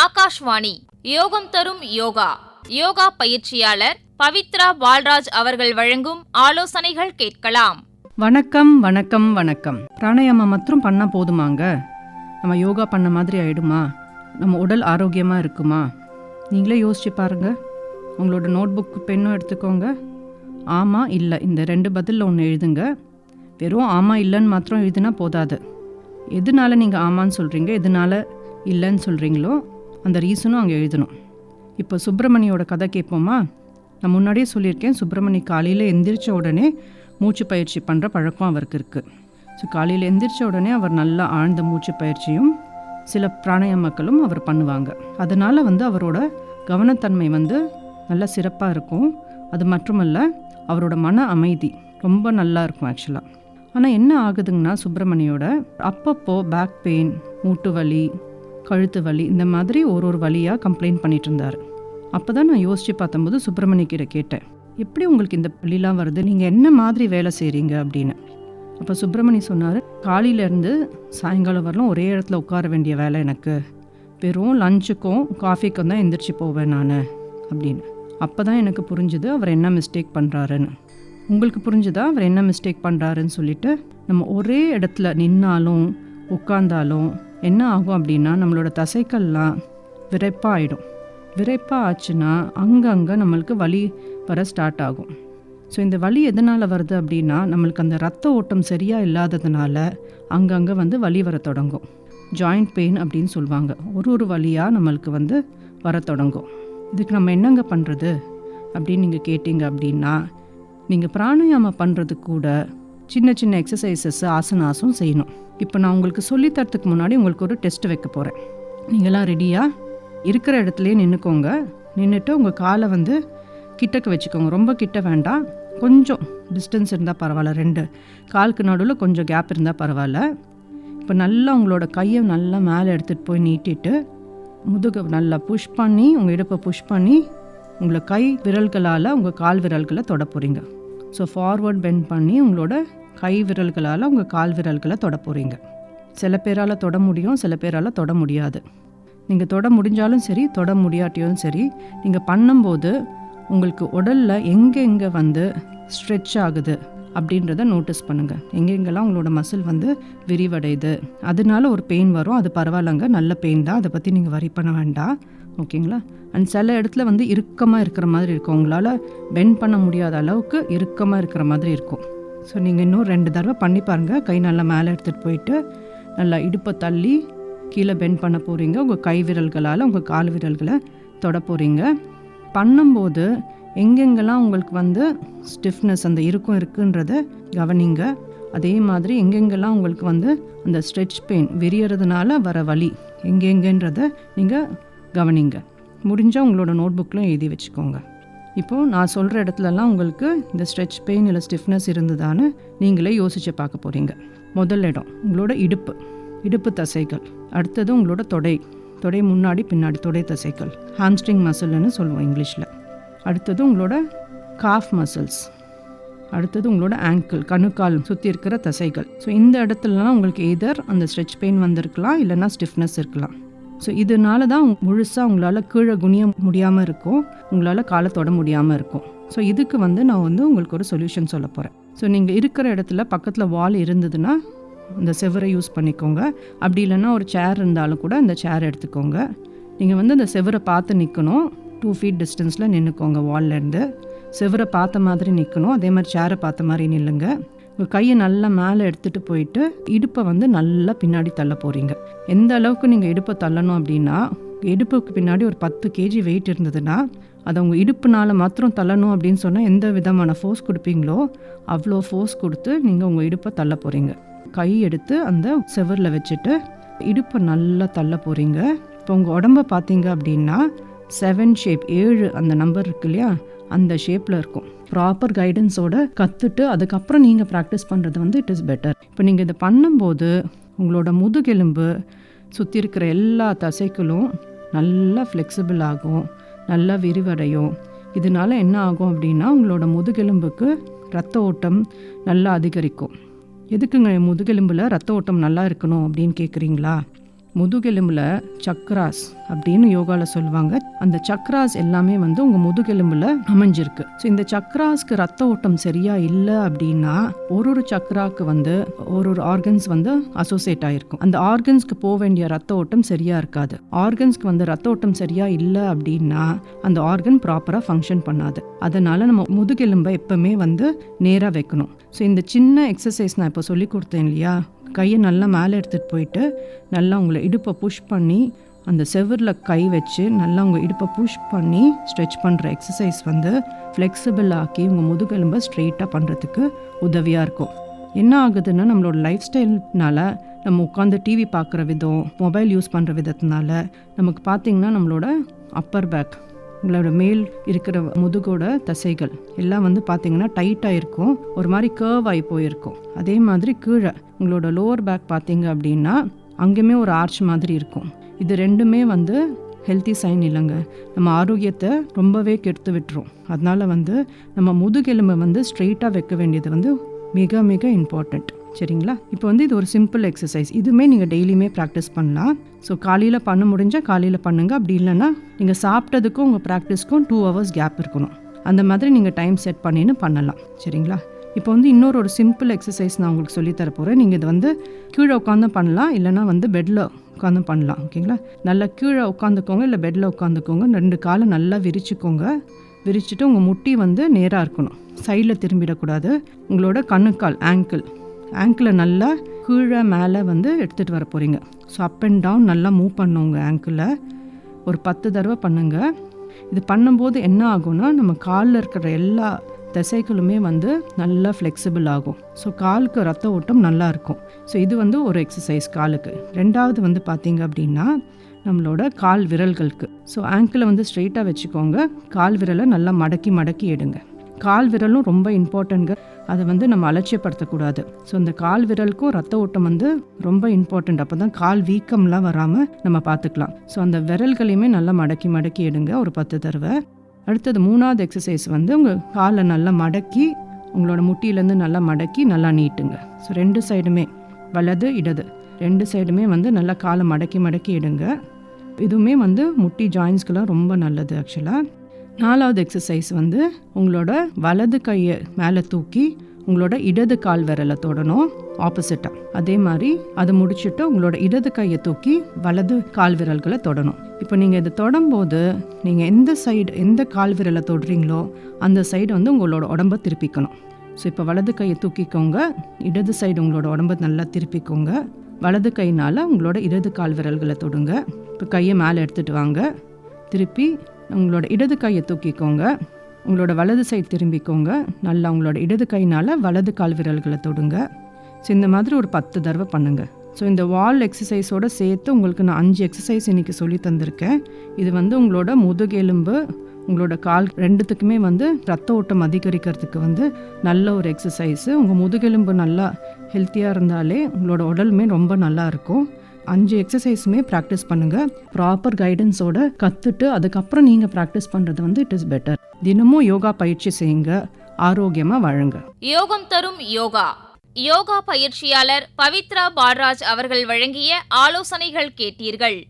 ஆகாஷ்வாணி. யோகம் தரும் யோகா. யோகா பயிற்சியாளர் பவித்ரா பால்ராஜ் அவர்கள் வழங்கும் ஆலோசனைகள் கேட்கலாம். வணக்கம் வணக்கம் வணக்கம். பிராணாயாமம் மற்றும் பண்ணால் போதுமாங்க? நம்ம யோகா பண்ண மாதிரி ஆயிடுமா? நம்ம உடல் ஆரோக்கியமாக இருக்குமா? நீங்களே யோசிச்சு பாருங்க. உங்களோட நோட்புக் பெண்ணும் எடுத்துக்கோங்க. ஆமாம் இல்லை. இந்த ரெண்டு பதிலில் ஒன்று எழுதுங்க. வெறும் ஆமாம் இல்லைன்னு மாத்திரம் எழுதுனா போதாது. எதனால நீங்கள் ஆமான்னு சொல்கிறீங்க எதனால இல்லைன்னு சொல்கிறீங்களோ அந்த ரீசனும் அங்கே எழுதணும். இப்போ சுப்பிரமணியோட கதை கேட்போமா? நான் முன்னாடியே சொல்லியிருக்கேன் சுப்பிரமணி காலையில் எந்திரிச்ச உடனே மூச்சு பயிற்சி பண்ணுற பழக்கம் அவருக்கு இருக்குது ஸோ காலையில் எந்திரிச்ச உடனே அவர் நல்லா ஆழ்ந்த மூச்சு பயிற்சியும் சில பிராணாயாமக்களும் அவர் பண்ணுவாங்க. அதனால் வந்து அவரோட கவனத்தன்மை வந்து நல்லா சிறப்பாக இருக்கும். அது மட்டுமல்ல அவரோட மன அமைதி ரொம்ப நல்லா இருக்கும் ஆக்சுவலாக ஆனால் என்ன ஆகுதுங்கன்னா சுப்பிரமணியோட அப்பப்போ பேக் பெயின் மூட்டு வலி கழுத்து வலி இந்த மாதிரி ஒரு ஒரு வழியாக கம்ப்ளைண்ட் பண்ணிட்டு இருந்தார் அப்போ தான் நான் யோசித்து பார்த்தம்போது சுப்பிரமணியக்கிட்ட கேட்டேன். எப்படி உங்களுக்கு இந்த பள்ளிலாம் வருது? நீங்கள் என்ன மாதிரி வேலை செய்கிறீங்க அப்படின்னு. அப்போ சுப்பிரமணி சொன்னார் காலையிலேருந்து சாயங்காலம் வரலாம் ஒரே இடத்துல உட்கார வேண்டிய வேலை எனக்கு. வெறும் லஞ்சுக்கும் காஃபிக்கும் தான் எந்திரிச்சு போவேன் நான். அப்படின்னு. அப்போ தான் எனக்கு புரிஞ்சுது அவர் என்ன மிஸ்டேக் பண்ணுறாருன்னு உங்களுக்கு புரிஞ்சுதா? அவர் என்ன மிஸ்டேக் பண்ணுறாருன்னு சொல்லிட்டு நம்ம ஒரே இடத்துல நின்னாலும் உட்காந்தாலும் என்ன ஆகும் அப்படின்னா நம்மளோட தசைக்கள்லாம் விரைப்பாகிடும் விரைப்பாக ஆச்சுன்னா அங்கங்கே நம்மளுக்கு வலி வர ஸ்டார்ட் ஆகும். ஸோ இந்த வலி எதனால் வருது அப்படின்னா நம்மளுக்கு அந்த ரத்த ஓட்டம் சரியாக இல்லாததுனால அங்கங்கே வந்து வலி வர தொடங்கும். ஜாயிண்ட் பெயின் அப்படின்னு சொல்லுவாங்க ஒரு ஒரு வழியாக நம்மளுக்கு வந்து வர தொடங்கும். இதுக்கு நம்ம என்னங்க பண்ணுறது அப்படின்னு நீங்கள் கேட்டீங்க அப்படின்னா நீங்கள் பிராணாயாமம் பண்ணுறது கூட சின்ன சின்ன எக்ஸசைசஸ் ஆசனாஸும் செய்யணும். இப்போ நான் உங்களுக்கு சொல்லித் தரத்துக்கு முன்னாடி உங்களுக்கு ஒரு டெஸ்ட் வைக்க போகிறேன் நீங்களாம் ரெடியாக இருக்கிற இடத்துலையே நின்றுக்கோங்க நின்றுட்டு உங்கள் காலை வந்து கிட்டக்க வச்சுக்கோங்க. ரொம்ப கிட்ட வேண்டாம். கொஞ்சம் டிஸ்டன்ஸ் இருந்தால் பரவாயில்ல. ரெண்டு. காலுக்கு நடுவில் கொஞ்சம் கேப் இருந்தால் பரவாயில்ல. இப்போ நல்லா உங்களோட கையை நல்லா மேலே எடுத்துகிட்டு போய் நீட்டிட்டு முதுகை நல்லா புஷ் பண்ணி உங்கள் இடுப்பை புஷ் பண்ணி உங்களை கை விரல்களால் உங்கள் கால் விரல்களை தொட போகிறீங்க ஸோ ஃபார்வர்ட் பெண்ட் பண்ணி உங்களோட கை விரல்களால் உங்கள் கால் விரல்களை தொட போகிறீங்க சில பேரால் தொட முடியும் சில பேரால் தொட முடியாது. நீங்கள் தொட முடிஞ்சாலும் சரி தொட முடியாட்டியும் சரி நீங்கள் பண்ணும்போது உங்களுக்கு உடலில் எங்கெங்கே வந்து ஸ்ட்ரெச் ஆகுது அப்படின்றத நோட்டீஸ் பண்ணுங்கள் எங்கெங்கெல்லாம் உங்களோட மசில் வந்து விரிவடையுது அதனால ஒரு பெயின் வரும் அது பரவாயில்லங்க நல்ல பெயின் தான் அதை பற்றி நீங்கள் வரி பண்ண வேண்டாம். ஓகேங்களா? அண்ட் சில இடத்துல வந்து இறுக்கமாக இருக்கிற மாதிரி இருக்கும். உங்களால் பெண்ட் பண்ண முடியாத அளவுக்கு இறுக்கமாக இருக்கிற மாதிரி இருக்கும். ஸோ நீங்கள் இன்னும் ரெண்டு தடவை பண்ணி பாருங்கள் கை நல்லா மேலே எடுத்துகிட்டு போயிட்டு நல்லா இடுப்பை தள்ளி கீழே பெண்ட் பண்ண போகிறீங்க உங்கள் கை விரல்களால் உங்கள் கால் விரல்களை தொட போகிறீங்க பண்ணும்போது எங்கெங்கெல்லாம் உங்களுக்கு வந்து ஸ்டிஃப்னஸ் அந்த இறுக்கம் இருக்குன்றத கவனிங்க. அதே மாதிரி எங்கெங்கெல்லாம் உங்களுக்கு வந்து அந்த ஸ்ட்ரெச் பெயின் விரியறதுனால வர வலி எங்கெங்கன்றத நீங்கள் கவனிங்க. முடிஞ்சால் உங்களோட நோட்புக்கில் எழுதி வச்சுக்கோங்க. இப்போது நான் சொல்கிற இடத்துலலாம் உங்களுக்கு இந்த ஸ்ட்ரெச் பெயின் இல்லை ஸ்டிஃப்னஸ் இருந்ததான்னு நீங்களே யோசித்து பார்க்க போகிறீங்க முதல் இடம் உங்களோட இடுப்பு. இடுப்பு தசைகள். அடுத்தது உங்களோட தொடை. தொடை முன்னாடி பின்னாடி தொடை தசைகள். ஹாம்ஸ்ட்ரிங் மசில்னு சொல்லுவோம் இங்கிலீஷில். அடுத்தது உங்களோட காஃப் மசில்ஸ் அடுத்தது உங்களோட ஆங்கிள் கணுக்கால் சுற்றி இருக்கிற தசைகள். ஸோ இந்த இடத்துலலாம் உங்களுக்கு எதர் அந்த ஸ்ட்ரெச் பெயின் வந்திருக்கலாம் இல்லைன்னா ஸ்டிஃப்னஸ் இருக்கலாம். ஸோ இதனால தான் முழுசாக உங்களால் கீழே குனிய முடியாமல் இருக்கும். உங்களால் காலை தொட முடியாமல் இருக்கும். ஸோ இதுக்கு வந்து நான் வந்து உங்களுக்கு ஒரு சொல்யூஷன் சொல்ல போகிறேன் ஸோ நீங்கள் இருக்கிற இடத்துல பக்கத்தில் வால் இருந்ததுன்னா இந்த செவரை யூஸ் பண்ணிக்கோங்க. அப்படி இல்லைன்னா ஒரு சேர் இருந்தாலும் கூட அந்த சேர் எடுத்துக்கோங்க. நீங்கள் வந்து அந்த செவரை பார்த்து நிற்கணும் டூ ஃபீட் டிஸ்டன்ஸில் நின்றுக்கோங்க வால்லேருந்து செவரை பார்த்த மாதிரி நிற்கணும் அதே மாதிரி சேரை பார்த்த மாதிரி நில்லுங்க. உங்கள் கையை நல்லா மேலே எடுத்துகிட்டு போயிட்டு இடுப்பை வந்து நல்லா பின்னாடி தள்ள போகிறீங்க எந்த அளவுக்கு நீங்கள் இடுப்பை தள்ளணும் அப்படின்னா இடுப்புக்கு பின்னாடி ஒரு பத்து கேஜி வெயிட் இருந்ததுன்னா அதை உங்கள் இடுப்புனால் மாத்திரம் தள்ளணும் அப்படின்னு சொன்னால் எந்த விதமான ஃபோர்ஸ் கொடுப்பீங்களோ அவ்வளோ ஃபோர்ஸ் கொடுத்து நீங்கள் உங்கள் இடுப்பை தள்ள போகிறீங்க கை எடுத்து அந்த செவரில் வச்சுட்டு இடுப்பை நல்லா தள்ள போகிறீங்க இப்போ உங்கள் உடம்ப பார்த்தீங்க அப்படின்னா செவன் ஷேப் ஏழு அந்த நம்பர் இருக்கு இல்லையா? அந்த ஷேப்பில் இருக்கும். ப்ராப்பர் கைடன்ஸோட கற்றுட்டு அதுக்கப்புறம் நீங்கள் ப்ராக்டிஸ் பண்ணுறது வந்து இட் இஸ் பெட்டர் இப்போ நீங்கள் இதை பண்ணும்போது உங்களோட முதுகெலும்பு சுற்றி இருக்கிற எல்லா தசைகளும் நல்லா ஃப்ளெக்சிபிள் ஆகும் நல்லா விரிவடையும். இதனால என்ன ஆகும் அப்படின்னா உங்களோட முதுகெலும்புக்கு ரத்த ஓட்டம் நல்லா அதிகரிக்கும். எதுக்குங்க முதுகெலும்பில் ரத்த ஓட்டம் நல்லா இருக்கணும் அப்படின்னு கேட்குறீங்களா முதுகெலும்பில் சக்ராஸ் அப்படின்னு யோகாவில் சொல்லுவாங்க. அந்த சக்ராஸ் எல்லாமே வந்து உங்கள் முதுகெலும்பில் அமைஞ்சிருக்கு. ஸோ இந்த சக்ராஸ்க்கு ரத்த ஓட்டம் சரியாக இல்லை அப்படின்னா ஒரு ஒரு சக்ராக்கு வந்து ஒரு ஒரு ஆர்கன்ஸ் வந்து அசோசியேட் ஆகிருக்கும் அந்த ஆர்கன்ஸ்க்கு போக வேண்டிய ரத்த ஓட்டம் சரியாக இருக்காது. ஆர்கன்ஸ்க்கு வந்து ரத்த ஓட்டம் சரியாக இல்லை அப்படின்னா அந்த ஆர்கன் ப்ராப்பராக ஃபங்க்ஷன் பண்ணாது. அதனால் நம்ம முதுகெலும்பை எப்போவுமே வந்து நேராக வைக்கணும். ஸோ இந்த சின்ன எக்ஸசைஸ் நான் இப்போ சொல்லி கொடுத்தேன் இல்லையா? கையை நல்லா மேலே எடுத்துகிட்டு போயிட்டு நல்லா உங்களை இடுப்பை புஷ் பண்ணி அந்த செவரில் கை வச்சு நல்லா உங்கள் இடுப்பை புஷ் பண்ணி ஸ்ட்ரெச் பண்ணுற எக்ஸசைஸ் வந்து ஃப்ளெக்சிபிள் ஆக்கி உங்கள் முதுகெலும்பை ஸ்ட்ரெயிட்டாக பண்ணுறதுக்கு உதவியாக இருக்கும். என்ன ஆகுதுன்னா நம்மளோட லைஃப் ஸ்டைல்னால நம்ம உட்காந்து டிவி பார்க்குற விதம் மொபைல் யூஸ் பண்ணுற விதத்தினால நமக்கு பார்த்திங்கன்னா நம்மளோட அப்பர் பேக் உங்களோட மேல் இருக்கிற முதுகோட தசைகள் எல்லாம் வந்து பார்த்தீங்கன்னா டைட்டாக இருக்கும். ஒரு மாதிரி கேர்வ் ஆகி போயிருக்கும். அதே மாதிரி கீழே உங்களோட லோவர் பேக் பார்த்தீங்க அப்படின்னா அங்கேயுமே ஒரு ஆர்ச் மாதிரி இருக்கும். இது ரெண்டுமே வந்து ஹெல்த்தி சைன் இல்லைங்க. நம்ம ஆரோக்கியத்தை ரொம்பவே கெடுத்து விட்டுரும். அதனால வந்து நம்ம முதுகெலும்பை வந்து ஸ்ட்ரெயிட்டாக வைக்க வேண்டியது வந்து மிக மிக இம்பார்ட்டண்ட் சரிங்களா? இப்போ வந்து இது ஒரு சிம்பிள் எக்ஸசைஸ் இதுவுமே நீங்கள் டெய்லியுமே ப்ராக்டிஸ் பண்ணலாம். ஸோ காலையில் பண்ண முடிஞ்சால் காலையில் பண்ணுங்கள் அப்படி இல்லைன்னா நீங்கள் சாப்பிட்டதுக்கும் உங்கள் ப்ராக்டிஸ்க்கும் டூ ஹவர்ஸ் கேப் இருக்கணும். அந்த மாதிரி நீங்கள் டைம் செட் பண்ணின்னு பண்ணலாம். சரிங்களா? இப்போ வந்து இன்னொரு ஒரு சிம்பிள் எக்ஸசைஸ் நான் உங்களுக்கு சொல்லித் போகிறேன் நீங்கள் இது வந்து கீழே உட்காந்து பண்ணலாம். இல்லைனா வந்து பெட்டில் உட்காந்து பண்ணலாம். ஓகேங்களா? நல்லா கீழே உட்காந்துக்கோங்க இல்லை பெட்டில் உட்காந்துக்கோங்க ரெண்டு காலை நல்லா விரிச்சுக்கோங்க. விரிச்சுட்டு உங்கள் முட்டி வந்து நேராக இருக்கணும். சைடில் திரும்பிடக்கூடாது. உங்களோட கணுக்கால் ஆங்கிள் ஆங்கிளை நல்லா கீழே மேலே வந்து எடுத்துகிட்டு வர போகிறீங்க ஸோ அப் அண்ட் டவுன் நல்லா மூவ் பண்ணுங்க ஆங்கிளை ஒரு பத்து தடவை பண்ணுங்க. இது பண்ணும்போது என்ன ஆகும்னா நம்ம காலில் இருக்கிற எல்லா தசைகளுமே வந்து நல்லா ஃப்ளெக்சிபிள் ஆகும். ஸோ காலுக்கு ரத்த ஓட்டம் நல்லா இருக்கும். ஸோ இது வந்து ஒரு எக்ஸசைஸ் காலுக்கு. ரெண்டாவது வந்து பார்த்தீங்க அப்படின்னா நம்மளோட கால் விரல்களுக்கு. ஸோ ஆங்கிளை வந்து ஸ்ட்ரெயிட்டாக வச்சுக்கோங்க. கால் விரலை நல்லா மடக்கி மடக்கி எடுங்க. கால் விரலும் ரொம்ப இம்பார்ட்டண்ட்ங்க அதை வந்து நம்ம அலட்சியப்படுத்தக்கூடாது. ஸோ இந்த கால் விரலுக்கும் ரத்த ஓட்டம் வந்து ரொம்ப இம்பார்ட்டண்ட் அப்போ தான் கால் வீக்கம்லாம் வராமல் நம்ம பார்த்துக்கலாம். ஸோ அந்த விரல்களையுமே நல்லா மடக்கி மடக்கி எடுங்க ஒரு பத்து தடவை. அடுத்தது மூணாவது எக்ஸசைஸ் வந்து உங்கள் காலை நல்லா மடக்கி உங்களோட முட்டியிலேருந்து நல்லா மடக்கி நல்லா நீட்டுங்க. ஸோ ரெண்டு சைடுமே வலது இடது. ரெண்டு சைடுமே வந்து நல்லா காலை மடக்கி மடக்கி எடுங்க. இதுவுமே வந்து முட்டி ஜாயின்ஸ்க்கெலாம் ரொம்ப நல்லது ஆக்சுவலாக நாலாவது எக்ஸசைஸ் வந்து உங்களோட வலது கையை மேலே தூக்கி உங்களோட இடது கால் விரலை தொடணும் ஆப்போசிட்டாக அதே மாதிரி அதை முடிச்சுட்டு உங்களோட இடது கையை தூக்கி வலது கால் விரல்களை தொடணும். இப்போ நீங்கள் இதை தொடும்போது நீங்கள் எந்த சைடு எந்த கால் விரலை தொடுறீங்களோ அந்த சைடு வந்து உங்களோட உடம்ப திருப்பிக்கணும். ஸோ இப்போ வலது கையை தூக்கிக்கோங்க இடது சைடு உங்களோட உடம்ப நல்லா திருப்பிக்கோங்க. வலது கைனால் உங்களோட இடது கால் விரல்களை தொடுங்க. இப்போ கையை மேலே எடுத்துகிட்டு வாங்க. திருப்பி உங்களோட இடது கையை தூக்கிக்கோங்க. உங்களோட வலது சைடு திரும்பிக்கோங்க. நல்லா உங்களோட இடது கைனால் வலது கால் விரல்களை தொடுங்க. ஸோ இந்த மாதிரி ஒரு பத்து தடவை பண்ணுங்கள் ஸோ இந்த வால் எக்ஸசைஸோடு சேர்த்து உங்களுக்கு நான் அஞ்சு எக்ஸசைஸ் இன்றைக்கி சொல்லி தந்திருக்கேன். இது வந்து உங்களோட முதுகெலும்பு உங்களோட கால் ரெண்டுத்துக்குமே வந்து ரத்த ஓட்டம் அதிகரிக்கிறதுக்கு வந்து நல்ல ஒரு எக்ஸசைஸு உங்கள் முதுகெலும்பு நல்லா ஹெல்த்தியாக இருந்தாலே உங்களோட உடலுமே ரொம்ப நல்லா இருக்கும். அஞ்சு எக்ஸசைஸுமே ப்ராக்டிஸ் பண்ணுங்கள் ப்ராப்பர் கைடன்ஸோட கற்றுட்டு அதுக்கப்புறம் நீங்கள் ப்ராக்டிஸ் பண்ணுறது வந்து இட் இஸ் பெட்டர் தினமும் யோகா பயிற்சி செய்யுங்க. ஆரோக்கியமாக வாழுங்க. யோகம் தரும் யோகா. யோகா பயிற்சியாளர் பவித்ரா பால்ராஜ் அவர்கள் வழங்கிய ஆலோசனைகள் கேட்டீர்கள்.